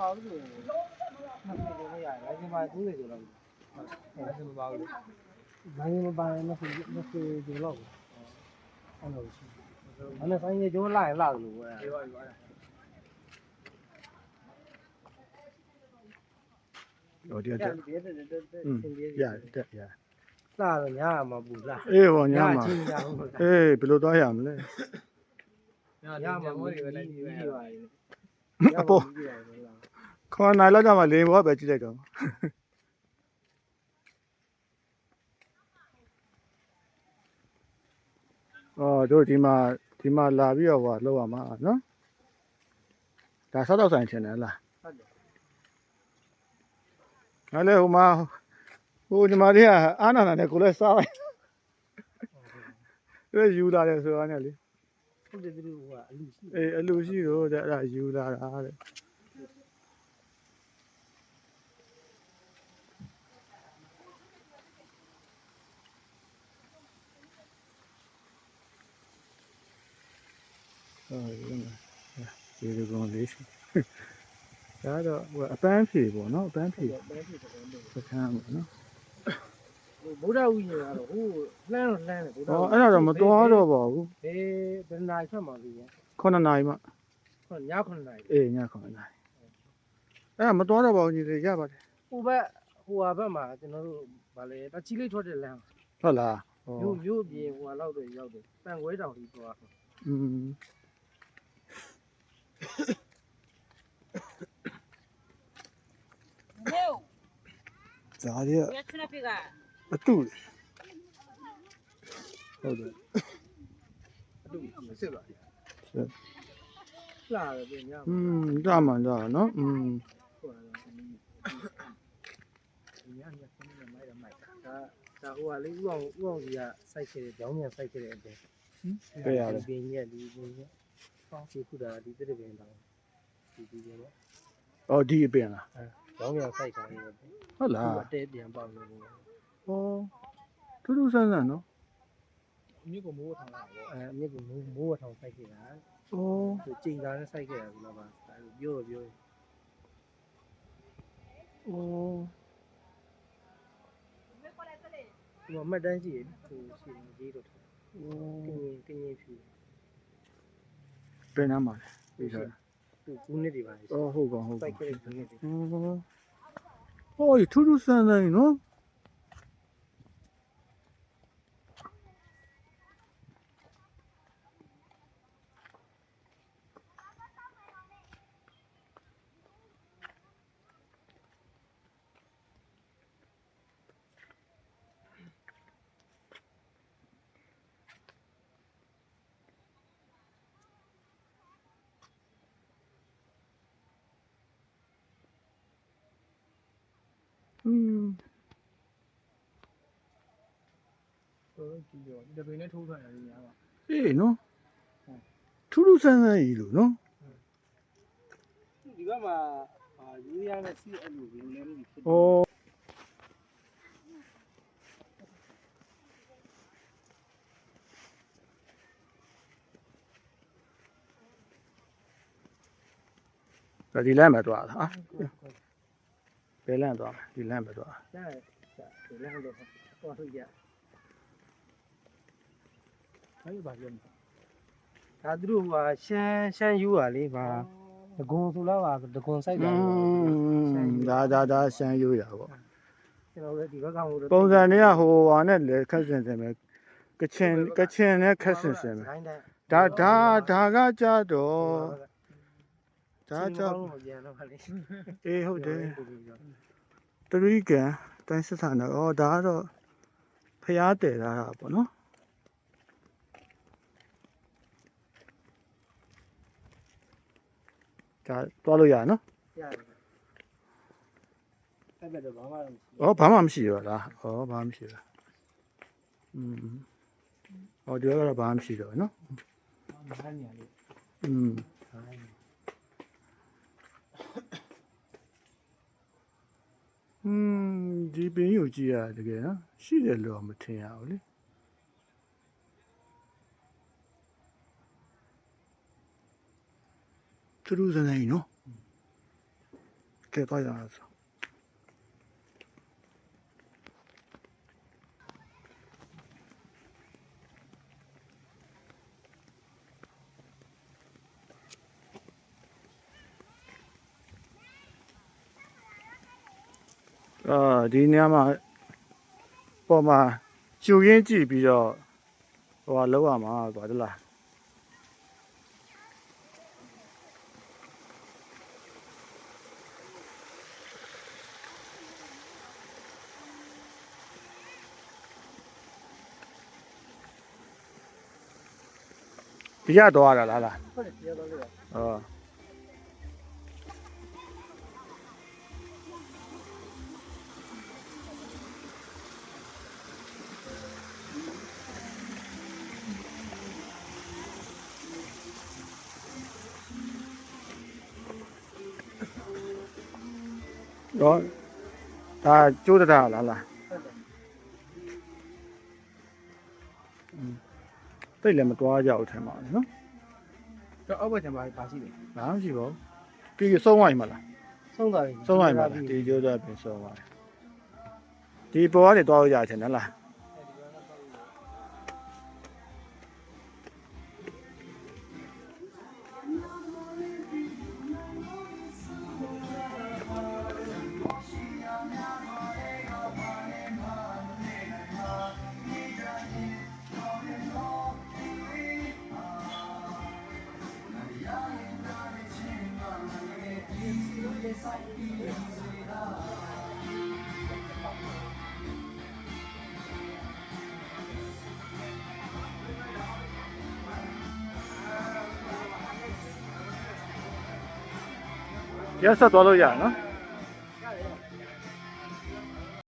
ပါဘူးလို့နှစ်ပြည်လို့မရလိုင်စင်ပါ90ကျော်လောက်ဟုတ်လိုင်စင်မပါဘူးလိုင်စင်မပါရင်နှစ်ပြည်နှစ်ပြည်ကျော်လောက်အဲ့လိုရှိ အဲ့ဒါဆိုင်ရကျော်လာရင်လာလို့ပဲပြောပါပြောတော့ဒီတတက်ယ်တယ်တယ်တယ်อืมစင်ပြေရတယ်တက်ရလာတော့ညာမှာပူလာအေးဟောညမှာချင်းညာဟုတ်ကဲ့အေးဘယ်လိုသွားရမလဲညာမှာမိုးတွေပဲလိုက်ပြီးပါအပေါ်ခေါ်နိုင်လောက်ကြမှာလေဘောပဲကြည့်လိုက်တော့အော်တို့ဒီမှာဒီမှာလာပြီးတော့ဟိုလောက်ရမှာနော်ဒါဆောက်တော့ဆိုင်ချင်တယ်လားဟုတ်တယ်ငါလည်းဟိုမှာဟိုညီမလေးကအာနာနာနဲ့ကိုလည်းစားလိုက်အဲ့ယူလာတယ်ဆိုတာနဲ့လေ ဟုတ်တယ်သူတို့ကအလူရှိအေးအလူရှိတော့တဲ့အဲ့ဒါယူလာတာတဲ့အော်ဒီမှာဒီလိုကောင်လေးရှိဒါတော့ဟိုအပန်းဖြေပေါ့နော်အပန်းဖြေတယ်ပဲဖြစ်တယ်လို့စခန်းပေါ့နော် ဗုဒ္ဓဝိညာဉ်ကတော့ဟိုလှမ်းတော့လှမ်းတယ်ဗုဒ္ဓဟောအဲ့ဒါတော့မတော်တော့ပါဘူးဘယ်ဘယ်နာရီထွက်မှလူရ9နာရီမှဟောည9နာရီအေးည9နာရီအဲ့ဒါမတော်တော့ပါဘူးညီလေးရပါတယ်ဟိုဘက်ဟိုဟာဘက်မှာကျွန်တော်တို့ဗာလေတချီလေးထွက်တဲ့လမ်းဟုတ်လားမြို့မြို့ပြင်ဟိုဟာလောက်တွေရောက်တယ်တန်ခွဲတောင်ကြီးသွားอืมဒါရီရခဏပြေက အတုလေဟုတ်တယ် အတူစစ်ပါ ဆက် လာတယ်ပြင်ည อืมကြမှာကြနော်อืม ဟိုဟာညညဆင်းနေမိုက်ရမိုက်ဒါဒါဟိုဟာလေးဥအောင်ဥအောင်ကြီးကစိုက်ခဲ့တယ်ကြောင်းမြန်စိုက်ခဲ့တဲ့အပြင်ပင်ကြီးဒီပင်ကြီးပေါင်းချီခုတာဒီတဲ့ပင်တောင်ဒီဒီကျတော့ အော်ဒီအပင်လား ကြောင်းမြန်စိုက်တာလေး ဟုတ်လား အတဲပြန်ပေါက်နေ တယ်ဩထူးထူးဆန်းဆန်းနော်မြစ်ကမိုးထောင်လာပေါ့အဲမြစ်ကမိုးမိုးထောင်စိုက်ခဲ့တာဩသူချိန်သားနဲ့စိုက်ခဲ့တာဘူးလားပါအဲပြောပြောဩဒီမှာမှတ်တမ်းရှိရသူရှိရေးတော့ဩကင်းရင်ကင်းရင်ဖြူပင်နားမှာလေဒီဆိုသူကူးနှစ်တွေပါလေဩဟုတ်ကောဟုတ်စိုကောက်ခဲ့တဲ့ကူးနှစ်တွေဩဟောထူးထူးဆန်းဆန်းနော် อืมတော့ကြည့်ရောဒီပင်နဲ့ထိုးထွက်ရတယ်ညာပါအေးနော်ထူးထူးဆန်းဆန်းကြီးလို့နော်ဒီဘက်မှာအာယူရီးယားနဲ့စီအဲ့လိုဝင်နေမှုဖြစ်ဩဒါဒီလမ်းပဲသွားတာဟာ ဘယ်လမ်းသွားမလဲဒီလမ်းပဲသွားကျတယ်ဒီလမ်းတော့တော့ဟုတ်ကြအဲ့ဘာပြောမလဲဒါသူတို့ဟာရှမ်းရှမ်းယူပါလေဗာဒဂုံဆိုလားပါဒဂုံစိုက်တာอืมဒါဒါဒါရှမ်းရိုးရပေါ့ကျွန်တော်လည်းဒီဘက်ကဟိုပုံစံတွေကဟိုဟာနဲ့လေခက်စင်စင်ပဲကချင်ကချင်နဲ့ခက်စင်စင်ပဲဒါဒါဒါကကြတော့ ဒါကြ ပြန်တော့ပါလေ အေးဟုတ်တယ်တရီကန်တိုင်းစစ်ဆန်တော့ဩဒါကတော့ဖျားတည်တာပေါ့နော်ဒါတွားလို့ရနော် ရတယ်အဲ့ဘက်တော့ဘာမှမရှိ ။အော်ဘာမှမရှိတော့လား။အော်ဘာမှမရှိတော့။อืม။အော်ဒီကတော့ဘာမှမရှိတော့ဘူးနော် ဘူးဘာညာလေး ။อืม อืมဒီပင်ကိုကြည့်ရတကယ်နော်။ရှိတယ်လို့တော့မထင်ရဘူးလေ။သူတို့စနေနော်ကဲသွားရအောင် ဆိုအာဒီနေရာမှာပေါ်မှာကျူရင်းကြည့်ပြီးတော့ဟိုဟာလောက်ရမှာကွာတလားဒီရတော့ရတာလား တ်တယ်တရားတော်လေးပါဟောတော့ဒါကျိုးတတာလားလားဟုတ်တယ်တိတ်လည်းမတွားကြဘူးထင်ပါဘူးနော်တော့အောက်ဘက်ကျန်ပါပါရှိတယ်ဘာမှမရှိပါဘူးပြီးရဆုံးသွားပြီမလားဆုံးသွားပြီဆုံးသွားပြီမလားဒီကျိုးတော့ပြင်ဆုံးသွားတယ်ဒီပေါ်ကနေတွားလို့ရတယ်ထင်တယ်လား ရက်ဆက်သွားလို့ရတယ်နော်